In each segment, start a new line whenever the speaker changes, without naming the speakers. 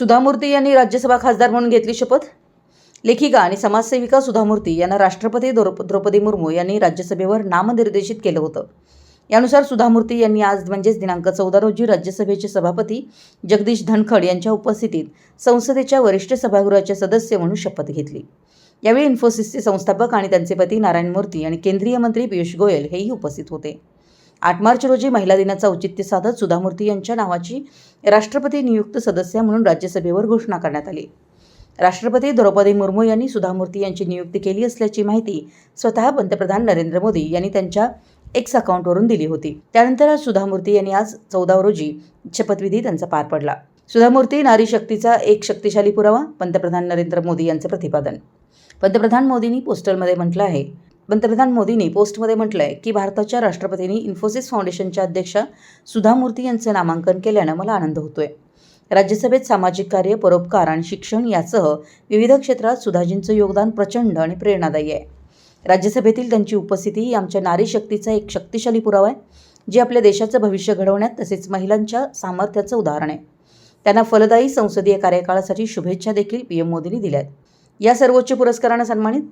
सुधामूर्ती यांनी राज्यसभा खासदार म्हणून घेतली शपथ? लेखिका आणि समाजसेविका सुधामूर्ती यांना राष्ट्रपती द्रौपदी मुर्मू यांनी राज्यसभेवर नामनिर्देशित केलं होतं. यानुसार सुधामूर्ती यांनी आज म्हणजेच दिनांक चौदा रोजी राज्यसभेचे सभापती जगदीश धनखड यांच्या उपस्थितीत संसदेच्या वरिष्ठ सभागृहाचे सदस्य म्हणून शपथ घेतली. यावेळी इन्फोसिसचे संस्थापक आणि त्यांचे पती नारायण मूर्ती आणि केंद्रीय मंत्री पियुष गोयल हेही उपस्थित होते. आठ मार्च रोजी महिला दिनाचं औचित्य साधत सुधामूर्ती यांच्या नावाची राष्ट्रपती नियुक्त सदस्य म्हणून राज्यसभेवर घोषणा करण्यात आली. राष्ट्रपती द्रौपदी मुर्मू यांनी सुधामूर्ती यांची नियुक्ती केली असल्याची माहिती स्वतः पंतप्रधान नरेंद्र मोदी यांनी त्यांच्या एक्स अकाउंटवरून दिली होती. त्यानंतर सुधामूर्ती यांनी आज चौदा रोजी शपथविधी त्यांचा पार पडला. सुधामूर्ती नारी शक्तीचा एक शक्तिशाली पुरावा पंतप्रधान नरेंद्र मोदी यांचं प्रतिपादन. पंतप्रधान मोदींनी पोस्टलमध्ये म्हटलं आहे पंतप्रधान मोदींनी पोस्टमध्ये म्हटलं आहे की भारताच्या राष्ट्रपतींनी इन्फोसिस फाउंडेशनच्या अध्यक्षा सुधा मूर्ती यांचं नामांकन केल्यानं मला आनंद होतोय. राज्यसभेत सामाजिक कार्य परोपकार आणि शिक्षण यासह विविध क्षेत्रात सुधाजींचं योगदान प्रचंड आणि प्रेरणादायी आहे. राज्यसभेतील त्यांची उपस्थिती ही आमच्या नारी शक्तीचा एक शक्तिशाली पुरावा आहे जे आपल्या देशाचं भविष्य घडवण्यात तसेच महिलांच्या सामर्थ्याचं उदाहरण आहे. त्यांना फलदायी संसदीय कार्यकाळासाठी शुभेच्छा देखील पी एम मोदींनी आहेत या सर्वोच्च पुरस्कारानं सन्मानित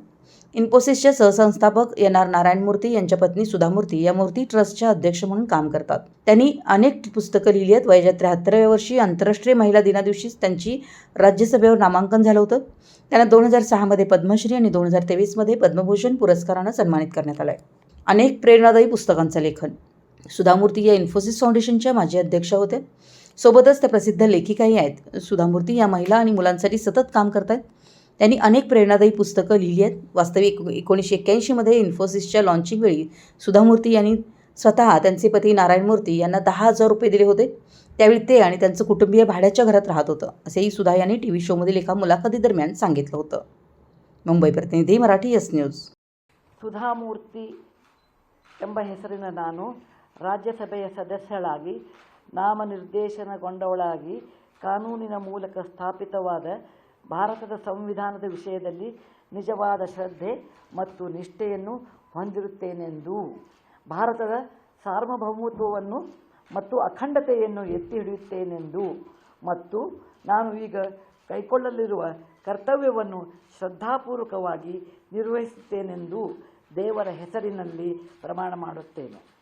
इन्फोसिसचे सहसंस्थापक एन आर नारायण मूर्ती यांच्या पत्नी सुधा मूर्ती या मूर्ती ट्रस्टच्या अध्यक्ष म्हणून काम करतात. त्यांनी अनेक पुस्तकं लिहिली आहेत. वयाच्या त्र्याहत्तराव्या वर्षी आंतरराष्ट्रीय महिला दिनादिवशीच त्यांची राज्यसभेवर नामांकन झालं होतं. त्यांना दोन हजार सहामध्ये पद्मश्री आणि दोन हजार तेवीसमध्ये पद्मभूषण पुरस्कारानं सन्मानित करण्यात आलं आहे अनेक प्रेरणादायी पुस्तकांचं लेखन. सुधामूर्ती या इन्फोसिस फाउंडेशनच्या माजी अध्यक्षा होत्या. सोबतच त्या प्रसिद्ध लेखिकाही आहेत. सुधामूर्ती या महिला आणि मुलांसाठी सतत काम करत आहेत त्यांनी अनेक प्रेरणादायी पुस्तकं लिहिली आहेत वास्तविक एकोणीसशे एक्क्याऐंशीमध्ये इन्फोसिसच्या लॉन्चिंग वेळी सुधामूर्ती यांनी स्वतः त्यांचे पती नारायण मूर्ती यांना दहा हजार रुपये दिले होते त्यावेळी ते आणि त्यांचं कुटुंबीय भाड्याच्या घरात राहत होतं असेही सुधा यांनी टी व्ही शोमधील एका मुलाखतीदरम्यान सांगितलं होतं मुंबई प्रतिनिधी मराठी एस न्यूज
ಸುಧಾಮೂರ್ತಿ ಎಂಬ ಹೆಸರಿನ ನಾನು ರಾಜ್ಯಸಭೆಯ ಸದಸ್ಯಳಾಗಿ ನಾಮನಿರ್ದೇಶನಗೊಂಡವಳಾಗಿ ಕಾನೂನಿನ ಮೂಲಕ ಸ್ಥಾಪಿತವಾದ ಭಾರತದ ಸಂವಿಧಾನದ ವಿಷಯದಲ್ಲಿ ನಿಜವಾದ ಶ್ರದ್ಧೆ ಮತ್ತು ನಿಷ್ಠೆಯನ್ನು ಹೊಂದಿರುತ್ತೇನೆಂದು. ಭಾರತದ ಸಾರ್ವಭೌಮತ್ವವನ್ನು ಮತ್ತು ಅಖಂಡತೆಯನ್ನು ಎತ್ತಿ ಹಿಡಿಯುತ್ತೇನೆಂದು. ಮತ್ತು ನಾನು ಈಗ ಕೈಕೊಳ್ಳಲಿರುವ ಕರ್ತವ್ಯವನ್ನು ಶ್ರದ್ಧಾಪೂರ್ವಕವಾಗಿ ನಿರ್ವಹಿಸುತ್ತೇನೆಂದು ದೇವರ ಹೆಸರಿನಲ್ಲಿ ಪ್ರಮಾಣ ಮಾಡುತ್ತೇನೆ.